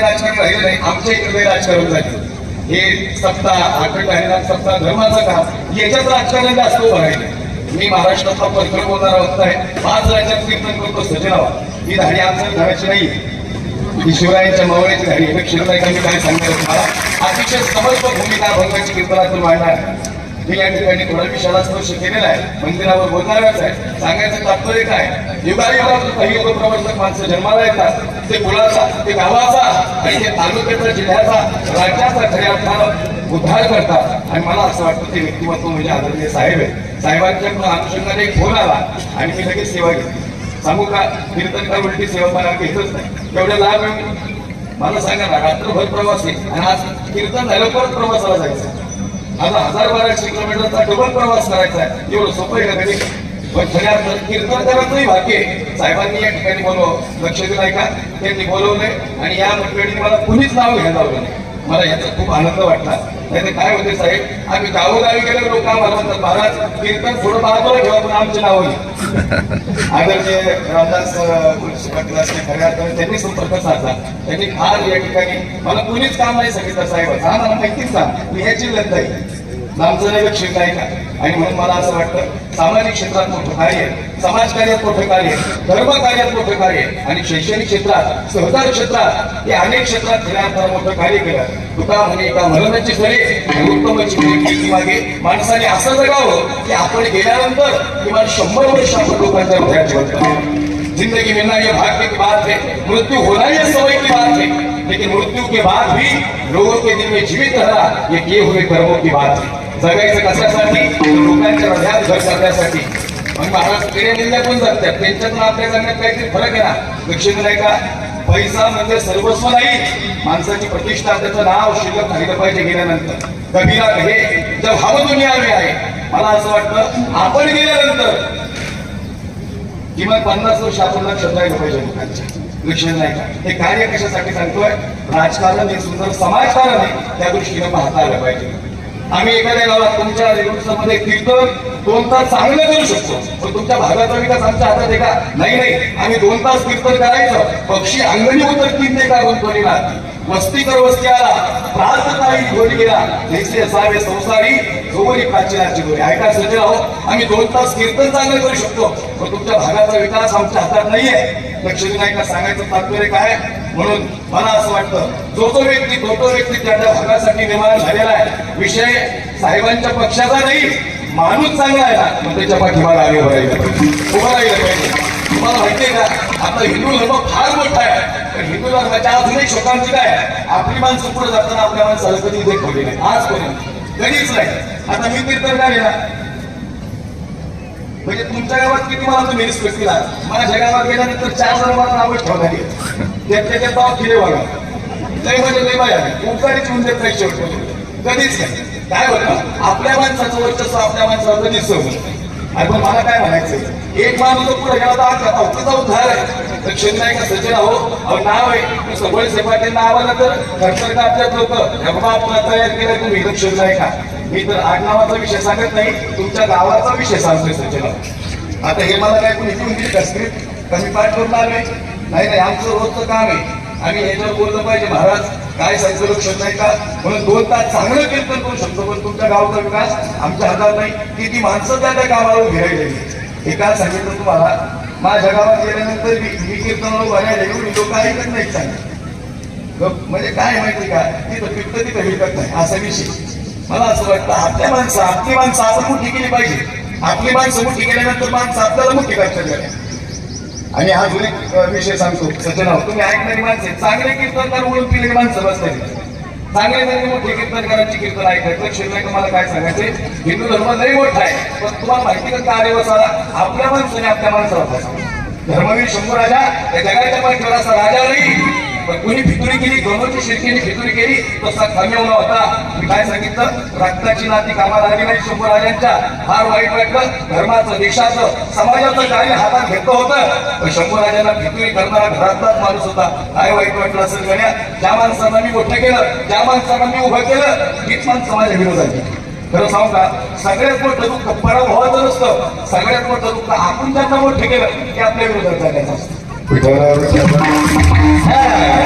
राजकारण राहिलं नाही आमच्या इकडे राजकारण झाले. हे सत्ता अखंड हरिनाम सत्ता धर्माचं काम याच्याच राजकारण जास्त उभं मी महाराष्ट्रातला पत्र बोलणारा वक्त आहे. पाच राज्यात कीर्तन करतो सजनावा ही धाडी आमच्या घराची नाही ही शिवरायांच्या मावळ्याची धाडी हे शिवरायांनी काय सांगितलं? तुम्हाला अतिशय समर्पक भूमिका भंगाची कीर्तनातून वाढणार मी या ठिकाणी थोडा स्पर्श केलेला आहे? मंदिरावर बोलणारच आहे. सांगायचं तात्पर्य काय? युगायुगात काही योग प्रवर्तक माणसं जन्माला येतात. ते कुळाचा ते गावाचा आणि ते तालुक्याचा जिल्ह्याचा राज्याचा खऱ्या अर्थानं उद्धार करतात. आणि मला असं वाटतं ते व्यक्तिमत्व म्हणजे आदरणीय साहेब आहे साहेबांच्या अनुषंगाने एक फोन आला आणि मी लगेच सेवा घेतली. सांगू का? कीर्तन काय उलटी सेवा मला घेतच नाही. एवढ्या लाभ मला सांगा ना रात्रभर प्रवास आहे. आणि आज कीर्तन झालं परत प्रवासाला जायचं आता हजार बाराशे किलोमीटरचा डबल प्रवास करायचा आहे. एवढं सोपं आहे का कधी पण खऱ्या अर्थात कीर्तन भाग्य साहेबांनी या ठिकाणी बोलव लक्ष दिलं का? त्यांनी बोलवलंय. आणि या मंडळीने मला कुणीच नाव घ्यायला लावलं नाही. मला याचा खूप आनंद वाटला. नाही तर काय होते साहेब? आम्ही गावोगावी गेलो लोक आम्हाला म्हणतात महाराज कीर्तन थोडं बाजूला ठेवा पण आमचे नाव आदरणीय रामदास खऱ्या अर्थाने त्यांनी संपर्क साधला. त्यांनी फार या ठिकाणी मला कुणीच काम नाही सांगितलं साहेब. हा मला माहितीच ना मी ह्याची लढत आहे. आमचं लक्ष नाही का? आणि म्हणून मला असं वाटतं सामाजिक क्षेत्रात मोठं कार्य आहे, समाज कार्यात मोठं कार्य आहे, धर्म कार्यात मोठं कार्य आणि शैक्षणिक क्षेत्रात सहकार क्षेत्रात हे अनेक क्षेत्रात खऱ्या मोठं कार्य केलं. तुका म्हणे एका मरणाची फळे उत्तमची मागे. माणसाने असं जगावं की आपण गेल्यानंतर किमान शंभर वर्ष आपण लोकांच्या हृदयात ठेवत जिंदगी मिलना ये भाग्य की बात है मृत्यू होना ये समय की बात है लेकिन मृत्यू के बाद भी लोगों के दिल में जीवित रहना ये किए हुए कर्मों की बात है जगायचं कशासाठी? लोकांच्या हृदयात घर करण्यासाठी मग महाराज केले निंदा कोण जगतात. त्यांच्यातून आपल्या जगण्यात काहीतरी फरक आहे ना? लक्षात नाही का? पैसा म्हणजे सर्वस्व नाही. माणसाची प्रतिष्ठा त्याचं नाव शिल्लक राहिलं पाहिजे गेल्यानंतर. कबीरा हे तर हम दुनिया में आहे. मला असं वाटतं आपण गेल्यानंतर किमान पन्नास वर्ष आपण लक्षात राहिलं पाहिजे लोकांच्या. लक्षात नाही का? हे कार्य कशासाठी सांगतोय? राजकारण हे सुंदर समाजकारण आहे. त्या दृष्टीने पाहता आलं पाहिजे. आम्ही एखाद्या गावात तुमच्या मध्ये कीर्तन दोन तास चांगलं करू शकतो. पण तुमच्या भागाचा विकास आमच्या हातात आहे का? नाही नाही. आम्ही दोन तास कीर्तन करायचं. पक्षी अंगणी उतरतील नाही का राहतील वस्ती कर वस्ती आला प्रार्थ काही घेऊन गेला. जैसे असावे संसारी जोवरी प्राचीनाची दोरी ऐका सजन आहो आम्ही दोन तास कीर्तन चांगलं करू शकतो. पण तुमच्या भागाचा विकास आमच्या हातात नाहीये. लक्ष विनायका सांगायचं तात्पर्य काय? म्हणून मला असं वाटतं जो तो व्यक्ती तो तो व्यक्ती त्या त्या भागासाठी निर्माण झालेला आहे. विषय साहेबांच्या पक्षाचा नाही माणूस चांगला आहे ना मग त्याच्या पाठीमाला आम्ही भरायला पाहिजे उभं राहिलं पाहिजे. तुम्हाला माहितीये का? आपला हिंदू धर्म फार मोठा आहे. पण हिंदू धर्माच्या अजून एक शोकांची काय आपली माणसं पुढे जाताना आपल्या माणसाला कधी देखवली नाही आजपर्यंत. कधीच नाही. आता मी कीर्तन काय ना. म्हणजे तुमच्या गावात किती मला तुम्ही रिस्पेक्ट केला? माझ्या गावात गेल्यानंतर चार जण मला नावच ठेवणार त्यात ते पाव किले बघा लय म्हणजे लय बाया उपकारीच होऊन देत नाही शेवट कधीच नाही. काय होतं? आपल्या माणसाचं वर्चस्व आपल्या माणसाला कधीच सहन आणि पण मला काय म्हणायचं एक माणूस जर पुढे गेला तर आज आता तुझा उद्धार आहे तर शेतनाय का सज्जन हो अहो नाव आहे. सगळे सेपाटे नाव आलं तर खर्च का आपल्यात लोक आपण तयार केलं तुम्ही लक्ष नाही का मी तर आडनावाचा विषय सांगत नाही तुमच्या नावाचा विषय सांगतोय सज्जन आता हे मला काय कोणी लिहून दिली का स्क्रिप्ट कमी पाठ करून आलोय? नाही नाही आमचं रोजचं काम आहे. आम्ही याच्यावर बोललं पाहिजे महाराज काय सांगतो लक्षात नाही का? म्हणून दोन तास चांगलं कीर्तन करू शकतो पण तुमच्या गावचा विकास आमच्या हातात नाही. किती माणसं त्या त्या गावाला उभी हे काय सांगितलं तुम्हाला? माझ्या गावात गेल्यानंतर मी मी कीर्तनाला उभा एवढी लोक ऐकत नाहीत सांगितलं. म्हणजे काय माहिती का? तिथं कीर्तन तिथं विकत नाही असा विषय. मला असं वाटतं आपल्या माणसं आपली माणसं आपण मोठी केली पाहिजे. आपली माणसं मोठी केल्यानंतर माणसं आपल्याला मोठी करतात. आणि अजून एक विषय सांगतो. सज्जनाव तुम्ही ऐकणारी माणसे चांगले कीर्तनकार म्हणून पिलेली माणसं बसलेली चांगले चांगले मोठे कीर्तनकारांची कीर्तन ऐकायचं लक्ष तुम्हाला काय सांगायचे हिंदू धर्म लई मोठा आहे. पण तुम्हाला माहिती का कार्यवसाला आपल्या माणसाने आपल्या माणसाला धर्मवीर शंभू राजा या जगाच्या पाठीवर असा राजा नाही. पण कुणी फितुरी केली गमोची शेतकरी फितुरी केली तसा खमेवला होता. मी काय सांगितलं? रक्ताची नाती कामाला आली नाही शंभर राजांच्या फार वाईट वाटलं. धर्माचं देशाचं समाजाचं कार्य हातात घेतलं होतं. पण शंभू राजांना फितुरी करणारा घरातलाच माणूस होता. काय वाईट वाटलं असेल गण्या? ज्या माणसांना मी मोठं केलं ज्या माणसांना मी उभं केलं हीच माणसं माझ्या विरोधात खरं सांग का? सगळ्यात मोठं दुःख पराभवाचं नसतं. सगळ्यात मोठं दुःख आपण त्यांना मोठं केलं की आपल्या विरोधात जाण्याचं असतं. We got seven. Yeah.